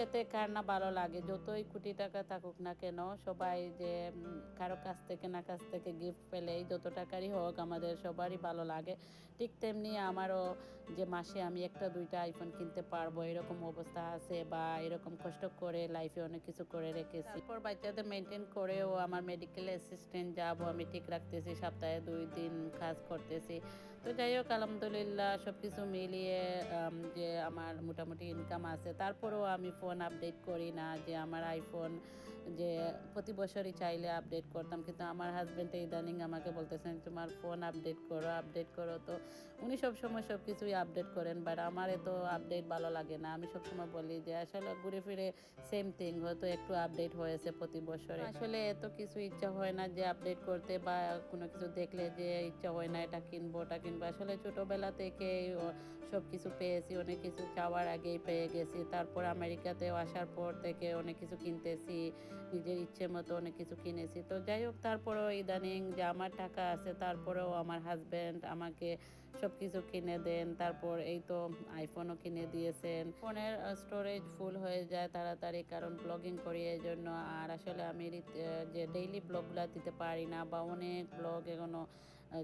পেতে কার না ভালো লাগে? যতই কোটি টাকা থাকুক না কেন, সবাই যে কারও কাছ থেকে না কাছ থেকে গিফট পেলেই যত টাকারই হোক আমাদের সবারই ভালো লাগে। ঠিক তেমনি আমারও যে মাসে আমি একটা, দুইটা আইফোন কিনতে পারব, এরকম অবস্থা আছে বা এরকম কষ্ট করে লাইফে অনেক কিছু করে রেখেছি। তারপর বাচ্চাদের মেনটেন করেও আমার মেডিকেল অ্যাসিস্ট্যান্ট যাব, আমি ঠিক রাখতেছি, সপ্তাহে দুই দিন কাজ করতেছি। তো যাই হোক, আলহামদুলিল্লাহ সব কিছু মিলিয়ে যে আমার মোটামুটি ইনকাম আছে, তারপরেও আমি ফোন আপডেট করি না যে আমার আইফোন যে প্রতি বছরই চাইলে আপডেট করতাম, কিন্তু আমার হাজব্যান্ড ইদানিং আমাকে বলতেছেন, তোমার ফোন আপডেট করো আপডেট করো। তো উনি সবসময় সব কিছুই আপডেট করেন বাট আমার এত আপডেট ভালো লাগে না। আমি সবসময় বলি যে, আসলে ঘুরে ফিরে সেম থিং হয়তো একটু আপডেট হয়েছে প্রতি বছরে। আসলে এত কিছু ইচ্ছা হয় না যে আপডেট করতে বা কোনো কিছু দেখলে যে ইচ্ছা হয় না, এটা কিনবো, ওটা কিনবো আসলে ছোটোবেলা থেকে সব কিছু পেয়েছি অনেক কিছু চাওয়ার আগেই পেয়ে গেছি। তারপর আমেরিকাতেও আসার পর থেকে অনেক কিছু কিনতেছি নিজের ইচ্ছে মতো অনেক কিছু কিনেছি। তো যাই হোক তারপরেও ইদানিং যে আমার টাকা আছে তারপরেও আমার হাজব্যান্ড আমাকে সব কিছু কিনে দেন। তারপর এই তো আইফোনও কিনে দিয়েছেন। ফোনের স্টোরেজ ফুল হয়ে যায় তাড়াতাড়ি কারণ ব্লগিং করি এই জন্য। আর আসলে আমি যে ডেইলি ব্লগগুলো দিতে পারি না বা অনেক ব্লগ এখনও আহ,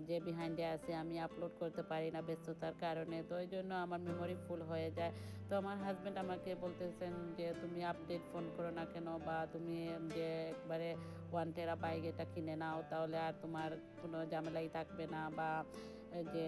যে বিহাইন্ডে আছে, আমি আপলোড করতে পারি না ব্যস্ততার কারণে। তো ওই জন্য আমার মেমোরি ফুল হয়ে যায়। তো আমার হাজব্যান্ড আমাকে বলতেছেন যে আপডেট ফোন করো না কেন বা তুমি যে একবারে ওয়ান টেরা বাইক এটা কিনে নাও, তাহলে আর তোমার কোনো ঝামেলাই থাকবে না বা যে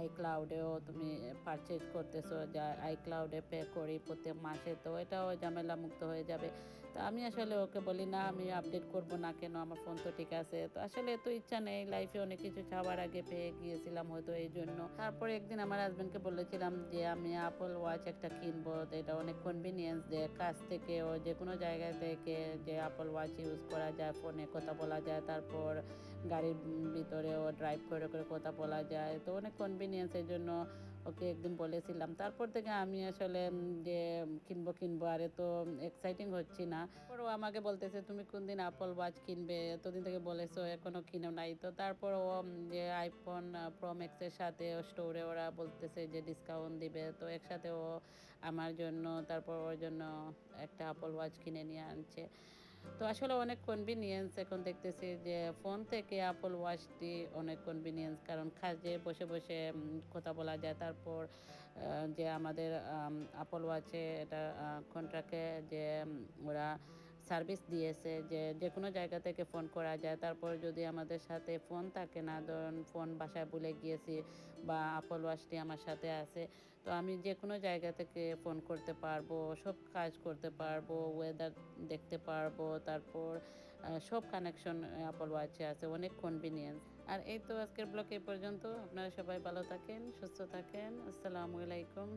আইক্লাউডেও তুমি পারচেজ করতেছো, যা আইক্লাউডে পে করি প্রত্যেক মাসে, তো এটাও ঝামেলা মুক্ত হয়ে যাবে। তো আমি আসলে ওকে বলি, না, আমি আপডেট করব না কেন, আমার ফোন তো ঠিক আছে। তো আসলে এত ইচ্ছা নেই লাইফে অনেক কিছু চাওয়ার আগে পেয়ে গিয়েছিলাম হয়তো এই জন্য। তারপরে একদিন আমার হাজব্যান্ডকে বলেছিলাম যে, আমি আপল ওয়াচ একটা কিনবো, তো এটা অনেক কনভিনিয়েন্স যে কাছ থেকে ও যে কোনো জায়গা থেকে যে আপল ওয়াচ ইউজ করা যায় ফোনে কথা বলা যায়, তারপর গাড়ির ভিতরেও ড্রাইভ করে করে কথা বলা যায়। তো অনেক কনভিনিয়েন্স এই জন্য ওকে একদিন বলেছিলাম। তারপর থেকে আমি আসলে যে কিনবো কিনবো, আরে তো এক্সাইটিং হচ্ছি না। ও আমাকে বলতেছে, তুমি কোন দিন আপল ওয়াচ কিনবে? এতদিন থেকে বলেছ এখনও কিনো নাই। তো তারপর ও যে আইফোন প্রো ম্যাক্সের সাথে স্টোরে ওরা বলতেছে যে ডিসকাউন্ট দিবে। তো একসাথে ও আমার জন্য, তারপর ওর জন্য একটা আপল ওয়াচ কিনে নিয়ে আনছে। তো আসলে অনেক কনভিনিয়েন্স এখন দেখতেছি যে ফোন থেকে আপল ওয়াচটি অনেক কনভিনিয়েন্স কারণ কাজে বসে বসে কথা বলা যায়। তারপর যে আমাদের আপল ওয়াচে এটা কন্ট্রাক্টে যে ওরা সার্ভিস দিয়েছে যে যে কোনো জায়গা থেকে ফোন করা যায়। তারপর যদি আমাদের সাথে ফোন থাকে না, ধরুন ফোন বাসায় ভুলে গিয়েছি বা আপল ওয়াচটি আমার সাথে আছে, তো আমি যে কোনো জায়গা থেকে ফোন করতে পারব, সব কাজ করতে পারব ওয়েদার দেখতে পারব, তারপর সব কানেকশন আপল ওয়াচে আছে, অনেক কনভিনিয়েন্স আর এই তো আজকের ব্লগ এই পর্যন্ত। আপনারা সবাই ভালো থাকেন, সুস্থ থাকেন। আসসালামু আলাইকুম।